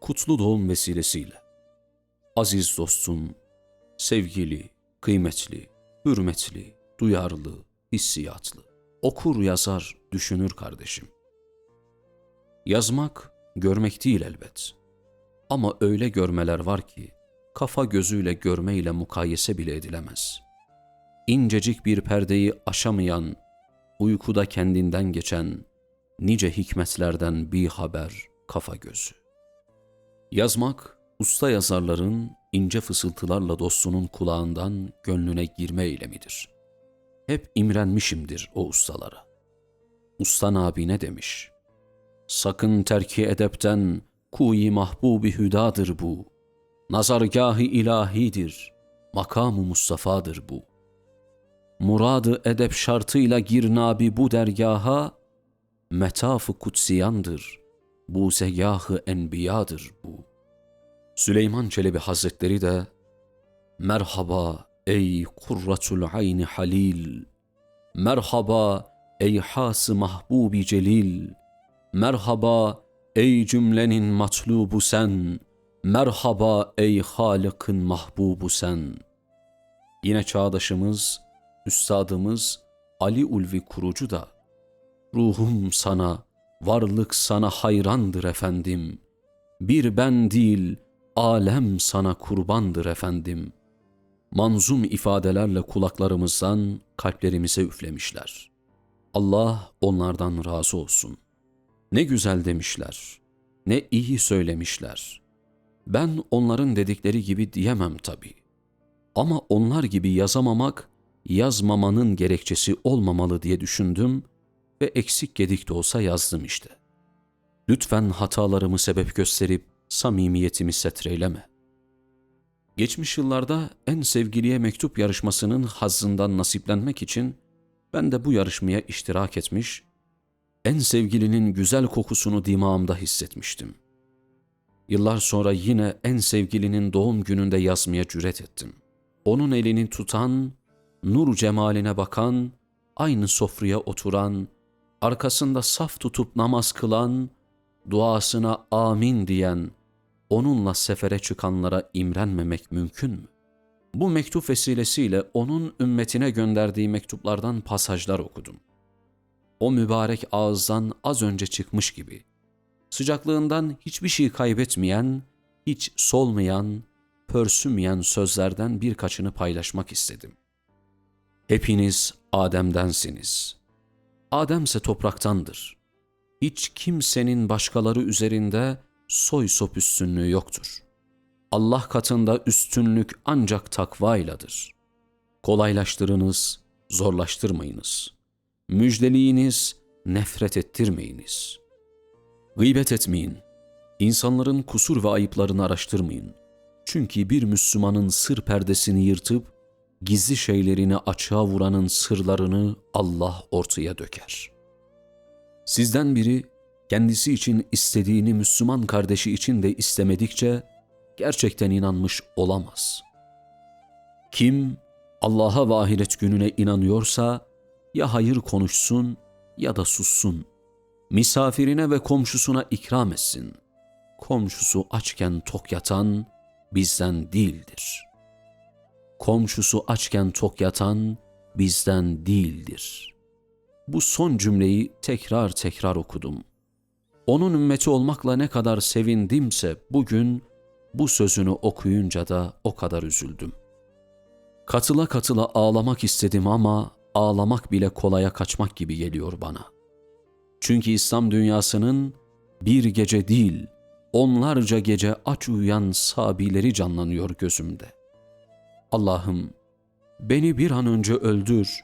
kutlu doğum vesilesiyle aziz dostum, sevgili, kıymetli, hürmetli, duyarlı, hissiyatlı, okur yazar, düşünür kardeşim. Yazmak, görmek değil elbet. Ama öyle görmeler var ki, kafa gözüyle görmeyle mukayese bile edilemez. İncecik bir perdeyi aşamayan, uykuda kendinden geçen, nice hikmetlerden bir haber kafa gözü. Yazmak, usta yazarların ince fısıltılarla dostunun kulağından gönlüne girme eylemidir. Hep imrenmişimdir o ustalara. Ustan abi ne demiş? Sakın terki edepten kuyi mahbubi hüdadır bu. Nazargahı ilahidir, makamı Mustafa'dır bu. Muradı edep şartıyla gir nabi bu dergaha, metafı kutsiyandır, bu segahı enbiyadır bu. Süleyman Çelebi Hazretleri de, Merhaba ey kurratul ayni halil, Merhaba ey has mahbubi celil, Merhaba ey cümlenin matlubu sen, Merhaba ey Halık'ın mahbubu sen. Yine çağdaşımız, üstadımız Ali Ulvi Kurucu da, Ruhum sana, varlık sana hayrandır efendim. Bir ben değil, alem sana kurbandır efendim. Manzum ifadelerle kulaklarımızdan kalplerimize üflemişler. Allah onlardan razı olsun. Ne güzel demişler, ne iyi söylemişler. Ben onların dedikleri gibi diyemem tabii. Ama onlar gibi yazamamak, yazmamanın gerekçesi olmamalı diye düşündüm ve eksik gedik de olsa yazdım işte. Lütfen hatalarımı sebep gösterip samimiyetimi setreyleme. Geçmiş yıllarda en sevgiliye mektup yarışmasının hazzından nasiplenmek için ben de bu yarışmaya iştirak etmiş, en sevgilinin güzel kokusunu dimağımda hissetmiştim. Yıllar sonra yine en sevgilinin doğum gününde yazmaya cüret ettim. Onun elini tutan, nur cemaline bakan, aynı sofraya oturan, arkasında saf tutup namaz kılan, duasına amin diyen, onunla sefere çıkanlara imrenmemek mümkün mü? Bu mektup vesilesiyle onun ümmetine gönderdiği mektuplardan pasajlar okudum. O mübarek ağızdan az önce çıkmış gibi, sıcaklığından hiçbir şey kaybetmeyen, hiç solmayan, pörsümeyen sözlerden birkaçını paylaşmak istedim. Hepiniz Adem'densiniz. Adem ise topraktandır. Hiç kimsenin başkaları üzerinde soy sop üstünlüğü yoktur. Allah katında üstünlük ancak takvayladır. Kolaylaştırınız, zorlaştırmayınız. Müjdeliyiniz, nefret ettirmeyiniz. Gıybet etmeyin. İnsanların kusur ve ayıplarını araştırmayın. Çünkü bir Müslümanın sır perdesini yırtıp gizli şeylerini açığa vuranın sırlarını Allah ortaya döker. Sizden biri kendisi için istediğini Müslüman kardeşi için de istemedikçe gerçekten inanmış olamaz. Kim Allah'a ve ahiret gününe inanıyorsa ya hayır konuşsun ya da sussun. Misafirine ve komşusuna ikram etsin. Komşusu açken tok yatan bizden değildir. Komşusu açken tok yatan bizden değildir. Bu son cümleyi tekrar tekrar okudum. Onun ümmeti olmakla ne kadar sevindimse bugün bu sözünü okuyunca da o kadar üzüldüm. Katıla katıla ağlamak istedim ama ağlamak bile kolaya kaçmak gibi geliyor bana. Çünkü İslam dünyasının bir gece değil, onlarca gece aç uyuyan sabileri canlanıyor gözümde. Allah'ım beni bir an önce öldür,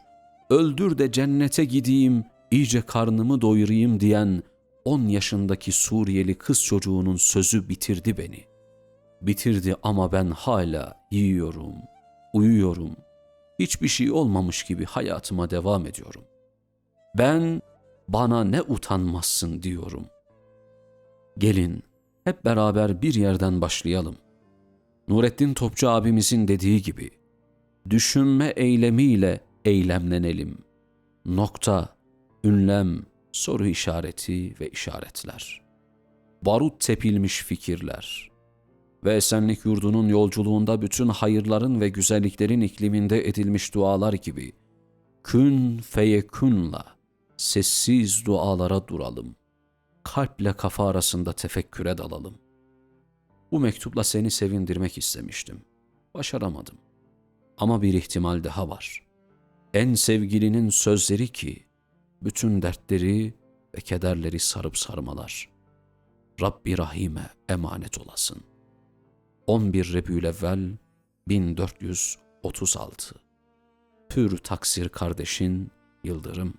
öldür de cennete gideyim, iyice karnımı doyurayım diyen 10 yaşındaki Suriyeli kız çocuğunun sözü bitirdi beni. Bitirdi ama ben hala yiyorum, uyuyorum. Hiçbir şey olmamış gibi hayatıma devam ediyorum. Ben bana ne utanmazsın diyorum. Gelin hep beraber bir yerden başlayalım. Nurettin Topçu abimizin dediği gibi düşünme eylemiyle eylemlenelim. Nokta, ünlem, soru işareti ve işaretler. barut tepilmiş fikirler ve esenlik yurdunun yolculuğunda bütün hayırların ve güzelliklerin ikliminde edilmiş dualar gibi kün feyekünla sessiz dualara duralım. Kalple kafa arasında tefekküre dalalım. Bu mektupla seni sevindirmek istemiştim. Başaramadım. Ama bir ihtimal daha var. En sevgilinin sözleri ki, bütün dertleri ve kederleri sarıp sarmalar. Rabbi Rahim'e emanet olasın. 11 Rebülevvel 1436 Pür taksir kardeşin Yıldırım